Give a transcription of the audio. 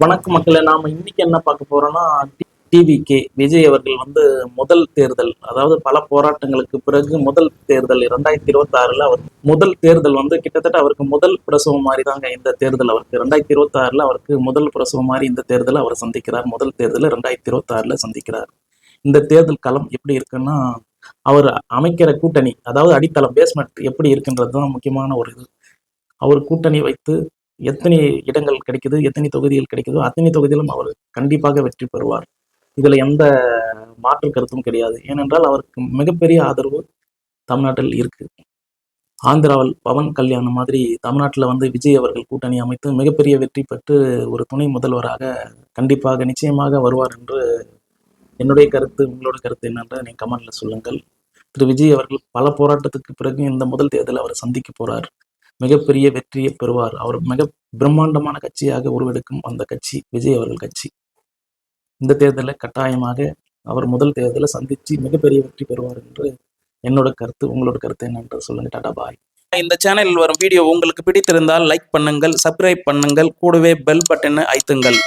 வணக்கம் மக்களை நாம இன்னைக்கு என்ன பார்க்க போறோம்னா டிவிகே விஜய் அவர்கள் வந்து முதல் தேர்தல் அதாவது பல போராட்டங்களுக்கு பிறகு முதல் தேர்தல் இரண்டாயிரத்தி இருபத்தி ஆறுல அவர் முதல் தேர்தல் வந்து கிட்டத்தட்ட அவருக்கு முதல் பிரசவம் மாதிரி தாங்க இந்த தேர்தல் அவருக்கு. ரெண்டாயிரத்தி இருபத்தி ஆறுல அவருக்கு முதல் பிரசவம் மாதிரி இந்த தேர்தலை அவர் சந்திக்கிறார். முதல் தேர்தலை ரெண்டாயிரத்தி இருபத்தி ஆறுல சந்திக்கிறார். இந்த தேர்தல் களம் எப்படி இருக்குன்னா அவர் அமைக்கிற கூட்டணி அதாவது அடித்தளம் பேஸ்மெண்ட் எப்படி இருக்குன்றது தான் முக்கியமான ஒரு இது. அவர் கூட்டணி வைத்து எத்தனை இடங்கள் கிடைக்குது எத்தனை தொகுதிகள் கிடைக்குதோ அத்தனை தொகுதியிலும் அவர் கண்டிப்பாக வெற்றி பெறுவார். இதுல எந்த மாற்று கருத்தும் கிடையாது. ஏனென்றால் அவருக்கு மிகப்பெரிய ஆதரவு தமிழ்நாட்டில் இருக்கு. ஆந்திராவில் பவன் கல்யாணம் மாதிரி தமிழ்நாட்டில் வந்து விஜய் அவர்கள் கூட்டணி அமைத்து மிகப்பெரிய வெற்றி பெற்று ஒரு துணை முதல்வராக கண்டிப்பாக நிச்சயமாக வருவார் என்று என்னுடைய கருத்து உங்களோட கருத்து என்னென்ற நீங்கள் கமெண்டில் சொல்லுங்கள். திரு. விஜய் அவர்கள் பல போராட்டத்துக்கு பிறகு இந்த முதல் தேர்தலில் அவர் சந்திக்க போகிறார் மிகப்பெரிய வெற்றியை பெறுவார். அவர் மிக பிரம்மாண்டமான கட்சியாக உருவெடுக்கும் அந்த கட்சி விஜய் அவர்கள் கட்சி. இந்த தேர்தலில் கட்டாயமாக அவர் முதல் தேர்தலை சந்தித்து மிகப்பெரிய வெற்றி பெறுவார் என்று என்னோட கருத்து உங்களோட கருத்து என்னன்று சொல்லுங்க டாடா பாய். இந்த சேனலில் வரும் வீடியோ உங்களுக்கு பிடித்திருந்தால் லைக் பண்ணுங்கள் சப்ஸ்கிரைப் பண்ணுங்கள் கூடவே பெல் பட்டனை ஐத்துங்கள்